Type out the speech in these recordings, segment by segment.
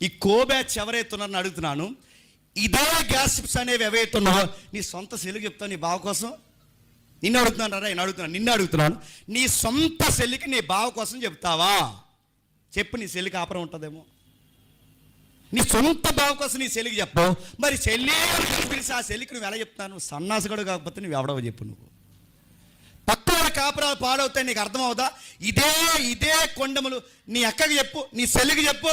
ఈ కో బ్యాచ్ ఎవరైతే ఉన్నారని అడుగుతున్నాను ఇదే గ్యాసిప్స్ అనేవి ఎవరైతే నీ సొంత సెల్లు చెప్తావు నీ బావ కోసం? నిన్ను అడుగుతున్నాను రా నేను అడుగుతున్నాను నిన్ను అడుగుతున్నాను. నీ సొంత సెల్లికి నీ బావ కోసం చెప్తావా? చెప్పు నీ సెల్లికి ఆపరం ఉంటుందేమో. నీ సొంత బావ కోసం నీ సెలికి చెప్పవు మరి చెల్లి పిలిచి ఆ సెల్లికి నువ్వు ఎలా చెప్తాను సన్నాసగడు కాకపోతే నువ్వు ఎవడవ చెప్పు నువ్వు. కాపురాలు పాడవుతాయి నీకు అర్థమవుదా? ఇదే ఇదే కొండములు. నీ అక్కకి చెప్పు నీ చెల్లికి చెప్పు.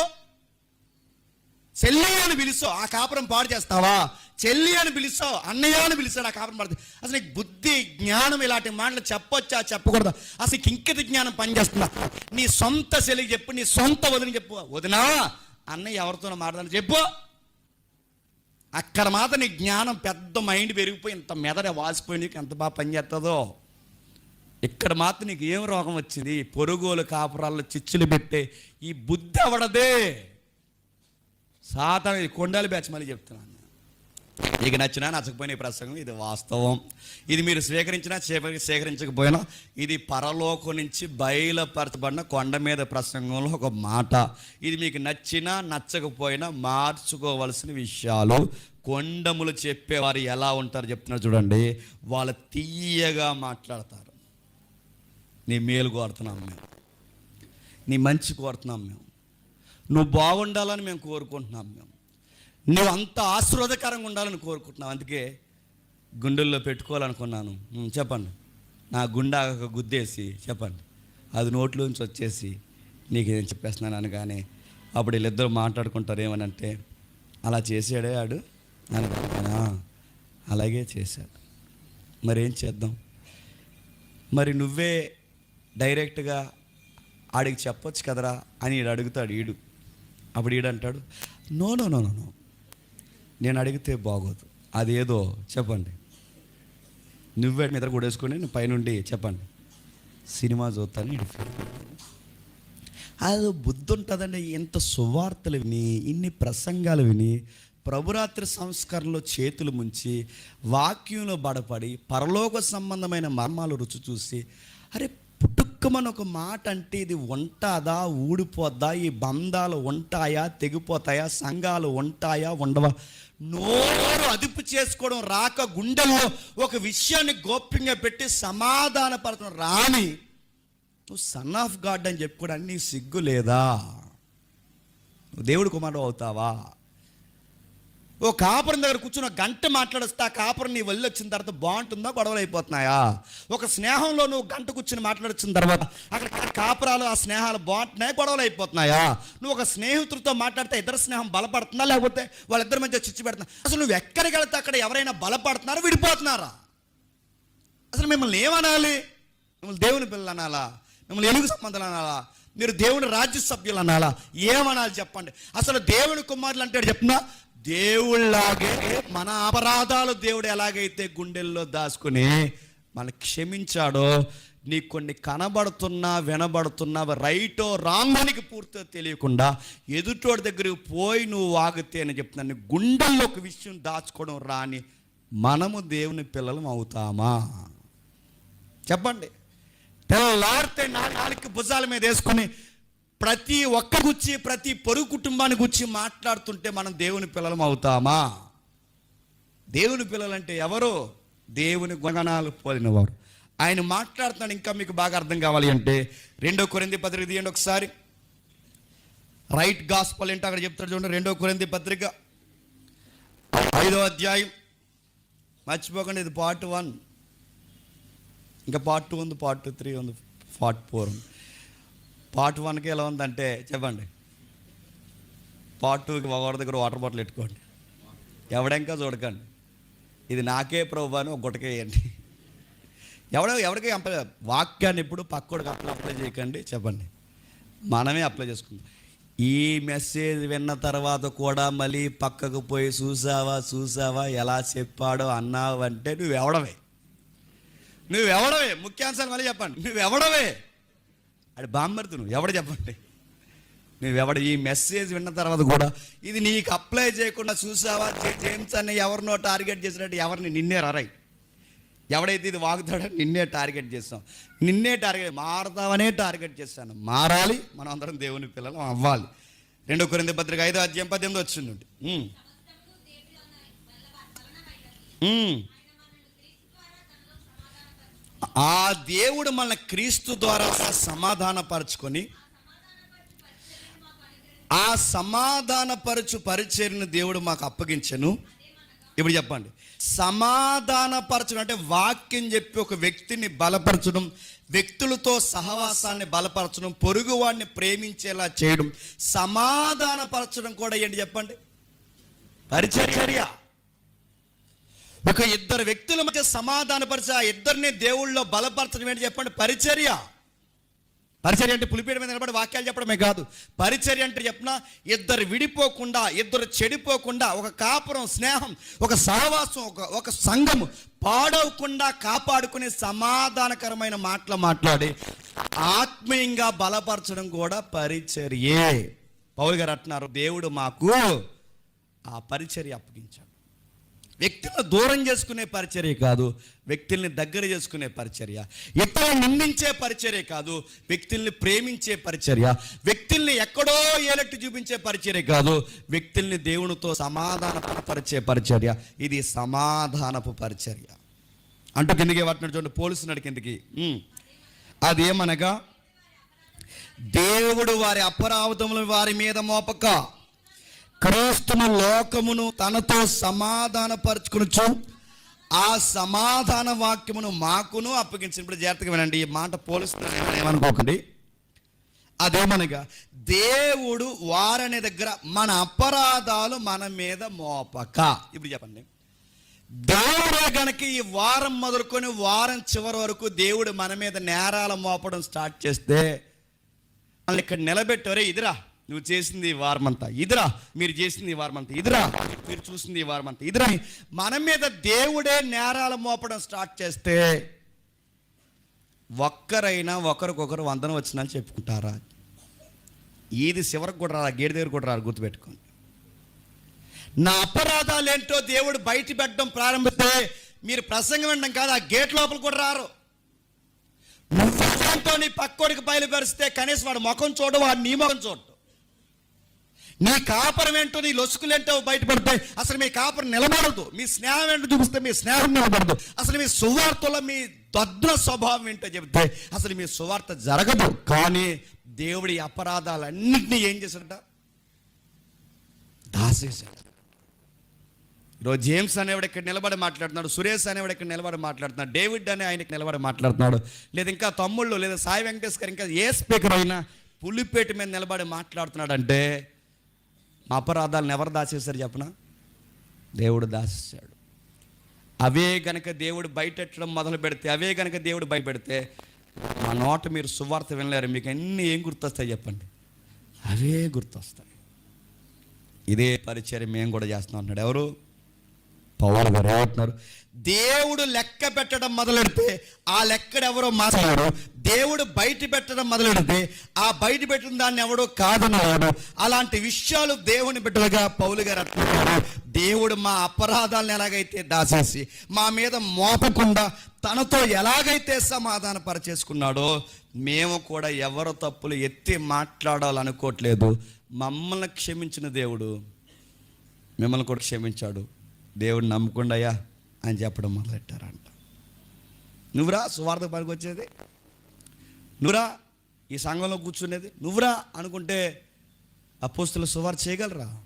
చెల్లి అని పిలుస్తావు ఆ కాపురం పాడు చేస్తావా? చెల్లి అని పిలుస్తావు అన్నయ్య అని పిలుస్తాడు ఆ కాపురం పాడు అసలు నీకు బుద్ధి జ్ఞానం ఇలాంటి మాటలు చెప్పొచ్చా చెప్పకూడదా? అసలు కింకిత జ్ఞానం పనిచేస్తుందా? నీ సొంత చెల్లికి చెప్పు నీ సొంత వదిన చెప్పు. వదినా అన్నయ్య ఎవరితోనో మాట్లాడాలి చెప్పు. అక్కడ మాత్రం నీ జ్ఞానం పెద్ద మైండ్ పెరిగిపోయి ఇంత మెదడ వాసిపోయి నీకు ఎంత బాగా పనిచేస్తుందో ఇక్కడ మాత్రం నీకు ఏం రోగం వచ్చింది? పొరుగులు కాపురాల్లో చిచ్చులు పెట్టే ఈ బుద్ధి అవడదే సాతాన ఇది కొండాలి బ్యాచ్ మళ్ళీ చెప్తున్నాను నీకు నచ్చినా నచ్చకపోయిన ఈ ప్రసంగం ఇది వాస్తవం. ఇది మీరు స్వీకరించినా స్వీకరి- స్వీకరించకపోయినా ఇది పరలోకం నుంచి బయలుపరచబడిన కొండ మీద ప్రసంగంలో ఒక మాట. ఇది మీకు నచ్చినా నచ్చకపోయినా మార్చుకోవలసిన విషయాలు. కొండములు చెప్పేవారు ఎలా ఉంటారు చెప్తున్నారు చూడండి. వాళ్ళు తీయగా మాట్లాడతారు. నీ మేలు కోరుతున్నాం మేము. నీ మంచి కోరుతున్నాం మేము. నువ్వు బాగుండాలని మేము కోరుకుంటున్నాం మేము. నువ్వు అంత ఆశీర్వాదకరంగా ఉండాలని కోరుకుంటున్నావు అందుకే గుండెల్లో పెట్టుకోవాలనుకున్నాను. చెప్పండి. నా గుండా గుద్దేసి చెప్పండి. అది నోట్లోంచి వచ్చేసి నీకు ఏం చెప్పేస్తున్నాను అనగానే అప్పుడు వీళ్ళిద్దరు మాట్లాడుకుంటారు ఏమనంటే అలా చేసాడే ఆడు? అనగానే అలాగే చేశాడు. మరి ఏం చేద్దాం? మరి నువ్వే డైరెక్ట్గా ఆడికి చెప్పొచ్చు కదరా అని ఈడు అడుగుతాడు ఈడు. అప్పుడు ఈడు అంటాడు నో నో నో నో నేను అడిగితే బాగోదు. అదేదో చెప్పండి. నువ్వే మీద కూడేసుకొని నువ్వు పైనుండి చెప్పండి. సినిమా చూస్తాను ఈడు అది బుద్ధి ఉంటుందండి ఇంత సువార్తలు విని ఇన్ని ప్రసంగాలు విని ప్రభురాత్రి సంస్కరణలో చేతులు ముంచి వాక్యంలో బడపడి పరలోక సంబంధమైన మర్మాలు రుచి చూసి అరే పుట్టుక్కమని ఒక మాట అంటే ఇది ఉంటాదా ఊడిపోద్దా ఈ బంధాలు ఉంటాయా తెగిపోతాయా సంఘాలు ఉంటాయా ఉండవా? నోరు అదుపు చేసుకోవడం రాక గుండెల్లో ఒక విషయాన్ని గోప్యంగా పెట్టి సమాధానపరచడం రాని నువ్వు సన్ ఆఫ్ గాడ్ అని చెప్పుకోవడానికి నీకు సిగ్గు లేదా? నువ్వు దేవుడి కుమారుడు అవుతావా? ఓ కాపురం దగ్గర కూర్చున్న గంట మాట్లాడొస్తే ఆ కాపురం నీ వల్లి వచ్చిన తర్వాత బాగుంటుందా గొడవలు అయిపోతున్నాయా? ఒక స్నేహంలో నువ్వు గంట కూర్చుని మాట్లాడొచ్చిన తర్వాత అక్కడ కాపురాలు ఆ స్నేహాలు బాగుంటున్నాయా గొడవలు అయిపోతున్నాయా? నువ్వు ఒక స్నేహితుడితో మాట్లాడితే ఇద్దరు స్నేహం బలపడుతుందా లేకపోతే వాళ్ళిద్దరి మధ్య చిచ్చు పెడుతున్నా అసలు నువ్వు ఎక్కడికి వెళ్తే అక్కడ ఎవరైనా బలపడుతున్నారా విడిపోతున్నారా? అసలు మిమ్మల్ని ఏమనాలి? మిమ్మల్ని దేవుని పిల్లలు అనాలా? మిమ్మల్ని ఎలుగు సంబంధాలు అనాలా? మీరు దేవుని రాజ్య సభ్యులు అనాలా? ఏమనాలి చెప్పండి. అసలు దేవుని కుమారులు అంటే చెప్తున్నా? దేవుళ్ళలాగే మన అపరాధాలు దేవుడు ఎలాగైతే గుండెల్లో దాచుకుని మన క్షమించాడో నీకు కొన్ని కనబడుతున్నా వినబడుతున్నా రైటో రాంగానికి పూర్తిగా తెలియకుండా ఎదుటోడి దగ్గరికి పోయి నువ్వు వాగితే అని చెప్తున్నాను నీ గుండెల్లో ఒక విషయం దాచుకోవడం రాని మనము దేవుని పిల్లలం అవుతామా? చెప్పండి. తెల్లారితే నా నాలుగు భుజాల మీద వేసుకుని ప్రతి ఒక్క గుచ్చి ప్రతి పొరుగు కుటుంబాన్ని గుచ్చి మాట్లాడుతుంటే మనం దేవుని పిల్లలం అవుతామా? దేవుని పిల్లలంటే ఎవరు? దేవుని గుణగణాలు పోలినవారు. ఆయన మాట్లాడుతున్నాడు ఇంకా మీకు బాగా అర్థం కావాలి అంటే రెండో కొరింది పత్రిక తీయండి ఒకసారి. రైట్ గాస్పల్ ఏంటో అక్కడ చెప్తాడు చూడండి రెండో కొరింది పత్రిక. ఐదో అధ్యాయం. మర్చిపోకండి ఇది పార్ట్ వన్. ఇంకా పార్ట్ టూ ఉంది పార్ట్ టూ త్రీ ఉంది పార్ట్ ఫోర్ ఉంది. పార్ట్ వన్కి ఎలా ఉందంటే చెప్పండి. పార్ట్ టూకి ఒకరి దగ్గర వాటర్ బాటిల్ పెట్టుకోండి. ఎవడంకా చూడకండి. ఇది నాకే ప్రభు అని ఒక గుటకేయండి ఎవడ ఎవరికి అప్లై వాక్యాన్ని ఇప్పుడు పక్కోడికి అప్లై అప్లై చేయకండి చెప్పండి. మనమే అప్లై చేసుకుందాం. ఈ మెసేజ్ విన్న తర్వాత కూడా మళ్ళీ పక్కకు పోయి చూసావా చూసావా ఎలా చెప్పాడో అన్నావు అంటే నువ్వు ఎవడవే నువ్వు ఎవడవే ముఖ్యాంశాలు మళ్ళీ చెప్పండి. నువ్వెవడవే? అది బామ్మర్దు నువ్వు. ఎవడ చెప్పండి? నువ్వెవడ? ఈ మెసేజ్ విన్న తర్వాత కూడా ఇది నీకు అప్లై చేయకుండా చూసావా? జేమ్స్ అని ఎవరినో టార్గెట్ చేసినట్టు ఎవరిని నిన్నే రరై ఎవడైతే ఇది వాగుతాడో నిన్నే టార్గెట్ చేస్తాం. నిన్నే టార్గెట్ మారతావనే టార్గెట్ చేస్తాను. మారాలి మనం అందరం దేవుని పిల్లలు అవ్వాలి. రెండో కొరింది పత్రిక ఐదో అధ్యాయం పద్దెనిమిది వచ్చింది. ఆ దేవుడు మన క్రీస్తు ద్వారా సమాధానపరచుకొని ఆ సమాధానపరచు పరిచర్ని దేవుడు మాకు అప్పగించను. ఇప్పుడు చెప్పండి. సమాధానపరచడం అంటే వాక్యం చెప్పి ఒక వ్యక్తిని బలపరచడం వ్యక్తులతో సహవాసాన్ని బలపరచడం పొరుగువాడిని ప్రేమించేలా చేయడం సమాధానపరచడం కూడా ఏంటి చెప్పండి? పరిచర్య. ఒక ఇద్దరు వ్యక్తుల మధ్య సమాధానపరిచి ఆ ఇద్దరిని దేవుళ్ళలో బలపరచడం ఏంటి చెప్పండి? పరిచర్య. పరిచర్య అంటే పులిపేట మీద నిలబడి వాక్యాలు చెప్పడమే కాదు. పరిచర్య అంటే చెప్పిన ఇద్దరు విడిపోకుండా ఇద్దరు చెడిపోకుండా ఒక కాపురం స్నేహం ఒక సహవాసం ఒక ఒక సంఘము పాడవకుండా కాపాడుకునే సమాధానకరమైన మాటలు మాట్లాడి ఆత్మీయంగా బలపరచడం కూడా పరిచర్యే. పౌలు గారు అంటున్నారు దేవుడు మాకు ఆ పరిచర్య అప్పగించాడు. వ్యక్తులను దూరం చేసుకునే పరిచర్య కాదు వ్యక్తుల్ని దగ్గర చేసుకునే పరిచర్య. ఇతరులను నిందించే పరిచర్య కాదు వ్యక్తుల్ని ప్రేమించే పరిచర్య. వ్యక్తుల్ని ఎక్కడో ఏలట్టు చూపించే పరిచర్య కాదు వ్యక్తుల్ని దేవునితో సమాధానపరిచే పరిచర్య. ఇది సమాధానపు పరిచర్య. అంటూ కిందకి పట్టినట్టు చూడండి పోలీసున్నాడు కిందకి. అదేమనగా దేవుడు వారి అపరాధములు వారి మీద మోపక క్రీస్తున లోకమును తనతో సమాధానపరుచుకునుచు ఆ సమాధాన వాక్యమును మాకును అప్పగించిన. ఇప్పుడు జాగ్రత్తగా వినండి ఈ మాట పోలుస్తున్నాను ఏమనుకోకండి. అదేమనగా దేవుడు వారనే దగ్గర మన అపరాధాలు మన మీద మోపక. ఇప్పుడు చెప్పండి. దేవుడే గనక ఈ వారం మొదలుకొని వారం చివరి వరకు దేవుడు మన మీద నేరాలు మోపడం స్టార్ట్ చేస్తే వాళ్ళు ఇక్కడ నిలబెట్టారే ఇదిరా. నువ్వు చేసింది వారమంతా. ఇదిరా మీరు చేసింది వారమంతా. ఇదిరా మీరు చూసింది ఈ ఇదిరా మన మీద దేవుడే నేరాలు మోపడం స్టార్ట్ చేస్తే ఒక్కరైనా ఒకరికొకరు వందనం వచ్చిందని చెప్పుకుంటారా? ఇది చివరికి కూడా రా గేట్ దగ్గర కూడా రారు గుర్తుపెట్టుకోండి. నా అపరాధాలు ఏంటో దేవుడు బయట పెట్టడం ప్రారంభిస్తే మీరు ప్రసంగం వినడం కాదు ఆ గేట్ లోపల కూడా రారు. నువ్వుతో నీ పక్కోడికి బయలుపరిస్తే కనీసం వాడు ముఖం చూడు వాడు నీ ముఖం చూడు. నీ కాపరం ఏంటో నీ లొసుకులేంటో బయటపడతాయి. అసలు మీ కాపరం నిలబడదు. మీ స్నేహం ఏంటో చూపిస్తే మీ స్నేహం నిలబడదు. అసలు మీ సువార్తలో మీ దద్ర స్వభావం ఏంటో చెబితే అసలు మీ సువార్త జరగదు. కానీ దేవుడి అపరాధాలన్నింటినీ ఏం చేశాడట? దాసేశాడు. ఈరోజు జేమ్స్ అనేవాడు ఇక్కడ నిలబడి మాట్లాడుతున్నాడు సురేష్ అనేవాడు ఇక్కడ నిలబడి మాట్లాడుతున్నాడు డేవిడ్ అనే ఆయనకి నిలబడి మాట్లాడుతున్నాడు లేదా ఇంకా తమ్ముళ్ళు లేదా సాయి వెంకటేష్ గారు ఇంకా ఏ స్పీకర్ అయినా పులిపేట మీద నిలబడి మాట్లాడుతున్నాడు అంటే మా అపరాధాలను ఎవరు దాచేశారు చెప్పనా? దేవుడు దాచేశాడు. అవే గనక దేవుడు బయటెట్టడం మొదలు పెడితే అవే గనక దేవుడు భయపెడితే మా నోట మీరు సువార్త వినలేరు. మీకు అన్నీ ఏం గుర్తొస్తాయి చెప్పండి. అవే గుర్తొస్తాయి. ఇదే పరిచయం మేము కూడా చేస్తున్నాం అన్నాడు ఎవరు? పౌరు గారు ఏమంటున్నారు దేవుడు లెక్క పెట్టడం మొదలెడితే ఆ లెక్కడు ఎవరో మాట్లాడు దేవుడు బయట పెట్టడం మొదలెడితే ఆ బయట పెట్టిన దాన్ని ఎవడో కాదన్నాడు అలాంటి విషయాలు దేవుని బిడ్డలుగా పౌలు గారు అంటున్నారు దేవుడు మా అపరాధాలను ఎలాగైతే దాచేసి మా మీద మోపకుండా తనతో ఎలాగైతే సమాధాన పరిచేసుకున్నాడో మేము కూడా ఎవరు తప్పులు ఎత్తి మాట్లాడాలనుకోవట్లేదు. మమ్మల్ని క్షమించిన దేవుడు మిమ్మల్ని కూడా క్షమించాడు. దేవుడు నమ్ముకుండయ్యా అని చెప్పడం మొదలెట్టారంట. నువ్వురా సువార్త పనికి వచ్చేది? నువ్వురా ఈ సంఘంలో కూర్చునేది? నువ్వురా అనుకుంటే అపోస్తుల సువార్త చేయగలరా?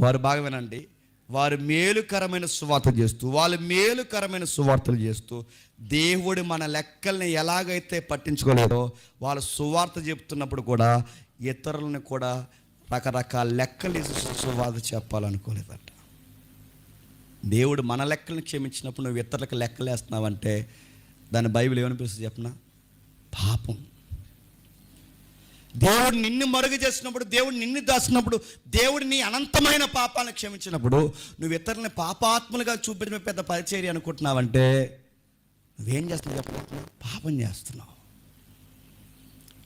వారు బాగా వినండి. వారు మేలుకరమైన సువార్త చేస్తూ వాళ్ళు మేలుకరమైన సువార్తలు చేస్తూ దేవుడు మన లెక్కల్ని ఎలాగైతే పట్టించుకోలేదో వాళ్ళు సువార్త చెప్తున్నప్పుడు కూడా ఇతరులను కూడా రకరకాల లెక్కలు వేసి సువార్త చెప్పాలనుకోలేదట. దేవుడు మన లెక్కలను క్షమించినప్పుడు నువ్వు ఇతరులకు లెక్కలు వేస్తున్నావంటే దాని బైబిల్ ఏమనిపిస్తుంది చెప్పనా? పాపం. దేవుడు నిన్ను మరుగు చేసినప్పుడు దేవుడు నిన్ను దాచినప్పుడు దేవుడు నీ అనంతమైన పాపాలను క్షమించినప్పుడు నువ్వు ఇతరులని పాపాత్ములుగా చూపించడం పెద్ద పరిచర్య అనుకుంటున్నావంటే నువ్వేం చేస్తున్నావు చెప్పబోతున్నావు పాపం చేస్తున్నావు.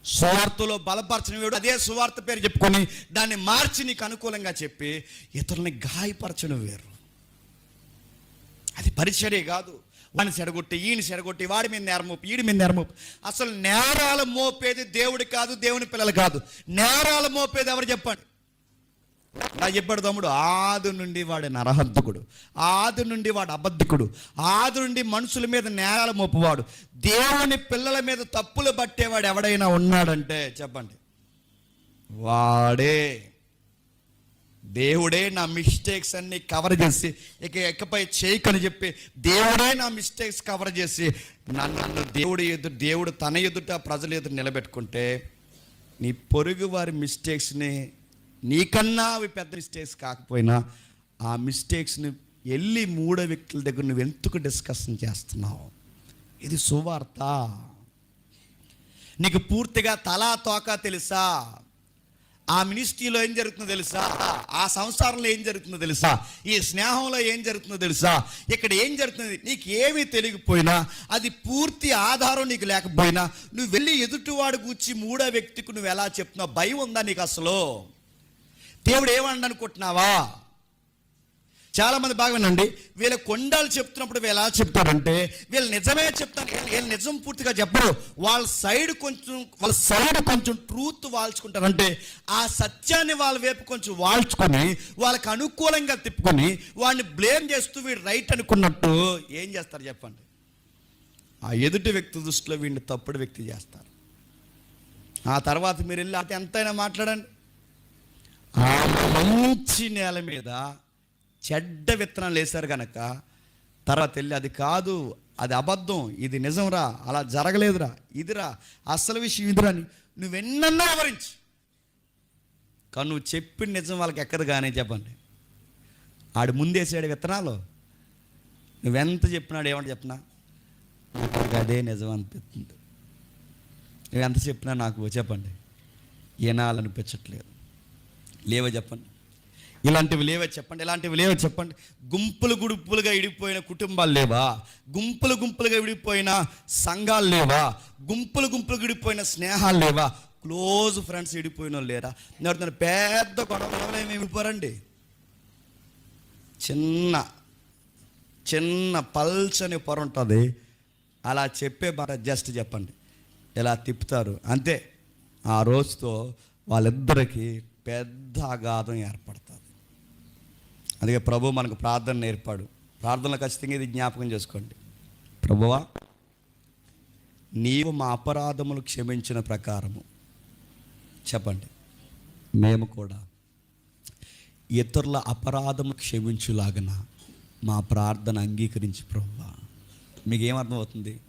సువార్తలో బలపరచిన వేడు అదే సువార్త పేరు చెప్పుకొని దాన్ని మార్చి నీకు అనుకూలంగా చెప్పి ఇతరులని గాయపరచడం వేరు. అది పరిచర్య కాదు. వాడిని సెడగొట్టి ఈయన సెడగొట్టి వాడి మీద నేరమోపు ఈడి మీద నేరమోపు అసలు నేరాలు మోపేది దేవుడి కాదు దేవుని పిల్లలు కాదు. నేరాలు మోపేది ఎవరు చెప్పండి? నా చెప్పాడు తమ్ముడు ఆది నుండి వాడు నరహంతకుడు. ఆది నుండి వాడు అబద్ధికుడు. ఆది నుండి మనుషుల మీద నేరాలు మోపువాడు. దేవుని పిల్లల మీద తప్పులు పట్టేవాడు ఎవడైనా ఉన్నాడంటే చెప్పండి. వాడే. దేవుడే నా మిస్టేక్స్ అన్ని కవర్ చేసి ఇక ఎక్కపై చేయకని చెప్పి దేవుడే నా మిస్టేక్స్ కవర్ చేసి నన్ను దేవుడు ఎదురు దేవుడు తన ఎదుట ప్రజల ఎదురు నిలబెట్టుకుంటే నీ పొరుగు వారి మిస్టేక్స్ని నీకన్నా అవి పెద్ద మిస్టేక్స్ కాకపోయినా ఆ మిస్టేక్స్ని వెళ్ళి మూడో వ్యక్తుల దగ్గర నువ్వు ఎందుకు డిస్కషన్ చేస్తున్నావు? ఇది సువార్త. నీకు పూర్తిగా తలా తోక తెలుసా? ఆ మినిస్ట్రీలో ఏం జరుగుతుందో తెలుసా? ఆ సంసారంలో ఏం జరుగుతుందో తెలుసా? ఈ స్నేహంలో ఏం జరుగుతుందో తెలుసా? ఇక్కడ ఏం జరుగుతుంది? నీకు ఏమీ తెలియకపోయినా అది పూర్తి ఆధారం నీకు లేకపోయినా నువ్వు వెళ్ళి ఎదుటివాడు కూర్చి మూడో వ్యక్తికి నువ్వు ఎలా చెప్తున్నావు? భయం ఉందా నీకు అసలు? దేవుడు ఏమన్నా అనుకుంటున్నావా? చాలామంది బాగా వినండి. వీళ్ళ కొండలు చెప్తున్నప్పుడు వీళ్ళు ఎలా చెప్తారంటే వీళ్ళు నిజమే చెప్తారు. వీళ్ళు- నిజం పూర్తిగా చెప్పరు. వాళ్ళ సైడ్ కొంచెం వాళ్ళ సైడ్ కొంచెం ట్రూత్ వాల్చుకుంటారంటే ఆ సత్యాన్ని వాళ్ళ వైపు కొంచెం వాల్చుకొని వాళ్ళకి అనుకూలంగా తిప్పుకొని వాడిని బ్లేమ్ చేస్తూ వీడు రైట్ అనుకున్నట్టు ఏం చేస్తారు చెప్పండి? ఆ ఎదుటి వ్యక్తి దృష్టిలో వీడిని తప్పుడు వ్యక్తి చేస్తారు. ఆ తర్వాత మీరు వెళ్ళి అటు ఎంతైనా మాట్లాడండి. ఆ మంచి నేల మీద చెడ్డ విత్తనాలు వేశారు కనుక తర్వాత వెళ్ళి అది కాదు అది అబద్ధం ఇది నిజంరా అలా జరగలేదురా ఇదిరా అసలు విషయం ఇదిరా అని నువ్వెన్నన్నా వివరించి కానీ నువ్వు చెప్పిన నిజం వాళ్ళకి ఎక్కదు కానీ చెప్పండి. ఆడు ముందేసాడు విత్తనాలు. నువ్వెంత చెప్పినాడు ఏమంటే చెప్పినా నాకు అదే నిజం అనిపిస్తుంది. నువ్వు ఎంత చెప్పినా నాకు చెప్పండి. వినాలనిపించట్లేదు లేవ చెప్పండి. ఇలాంటివి లేవే చెప్పండి ఇలాంటివి లేవే చెప్పండి. గుంపులు గుడుపులుగా ఇడిపోయిన కుటుంబాలు లేవా? గుంపులు గుంపులుగా విడిపోయిన సంఘాలు లేవా? గుంపులు గుంపులు విడిపోయిన స్నేహాలు లేవా? క్లోజ్ ఫ్రెండ్స్ విడిపోయిన వాళ్ళు లేరా? నేను పెద్ద గొడవలు ఏమి విడిపోరండి. చిన్న చిన్న పల్చని పొర ఉంటుంది. అలా చెప్పే మాట జస్ట్ చెప్పండి. ఇలా తిప్పుతారు. అంతే. ఆ రోజుతో వాళ్ళిద్దరికి పెద్ద అగాధం ఏర్పడుతుంది. అందుకే ప్రభు మనకు ప్రార్థన నేర్పాడు. ప్రార్థనలో ఖచ్చితంగా ఇది జ్ఞాపకం చేసుకోండి. ప్రభువా నీవు మా అపరాధములు క్షమించిన ప్రకారము. చెప్పండి. మేము కూడా ఇతరుల అపరాధము క్షమించులాగన మా ప్రార్థన అంగీకరించి ప్రభువా. మీకేమర్థమవుతుంది?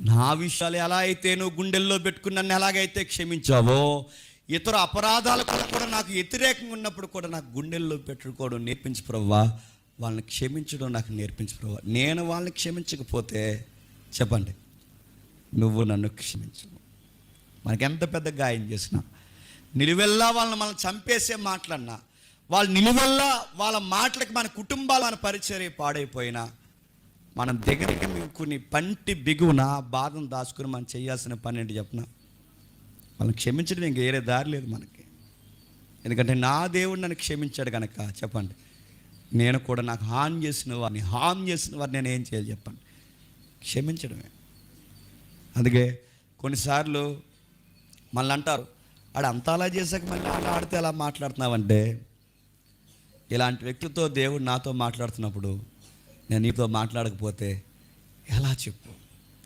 నా విషయాలు ఎలా అయితే నువ్వు గుండెల్లో పెట్టుకున్న నన్ను ఎలాగైతే క్షమించావో ఇతర అపరాధాలు కూడా నాకు వ్యతిరేకంగా ఉన్నప్పుడు కూడా నాకు గుండెల్లో పెట్టుకోవడం నేర్పించు ప్రవ్వా. వాళ్ళని క్షమించడం నాకు నేర్పించు ప్రవ్వా. నేను వాళ్ళని క్షమించకపోతే చెప్పండి. నువ్వు నన్ను క్షమించు. మనకెంత పెద్ద గాయం చేసినా. నిలువెల్లా వాళ్ళని మనం చంపేసే మాటలన్నా వాళ్ళు నిలువెల్లా వాళ్ళ మాటలకి మన కుటుంబాలు మన పరిచర్య పాడైపోయినా మనం దగ్గరికి కొన్ని పంటి బిగువున బాధను దాచుకుని మనం చేయాల్సిన పని ఏంటి చెప్పిన? వాళ్ళని క్షమించడం ఇంక వేరే దారి లేదు మనకి. ఎందుకంటే నా దేవుడు నన్ను క్షమించాడు కనుక చెప్పండి. నేను కూడా నాకు హాని చేసిన వారిని హాని చేసిన వారిని నేను ఏం చేయాలి చెప్పండి. క్షమించడమే. అందుకే కొన్నిసార్లు మళ్ళీ అంటారు ఆడు అంత అలా చేశాక మళ్ళీ అలా ఆడితే అలా మాట్లాడుతున్నావంటే ఇలాంటి వ్యక్తితో దేవుడు నాతో మాట్లాడుతున్నప్పుడు నేను నీతో మాట్లాడకపోతే ఎలా చెప్పు?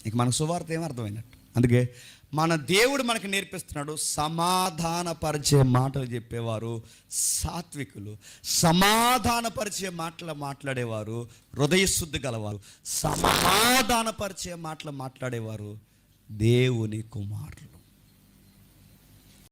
ఇక మనకు సువార్త ఏమర్థమైనట్టు అందుకే మన దేవుడు మనకు నేర్పిస్తున్నాడు సమాధానపరిచే మాటలు చెప్పేవారు సాత్వికులు. సమాధానపరిచే మాటలు మాట్లాడేవారు హృదయశుద్ధి గలవారు. సమాధానపరిచే మాటలు మాట్లాడేవారు దేవుని కుమారులు.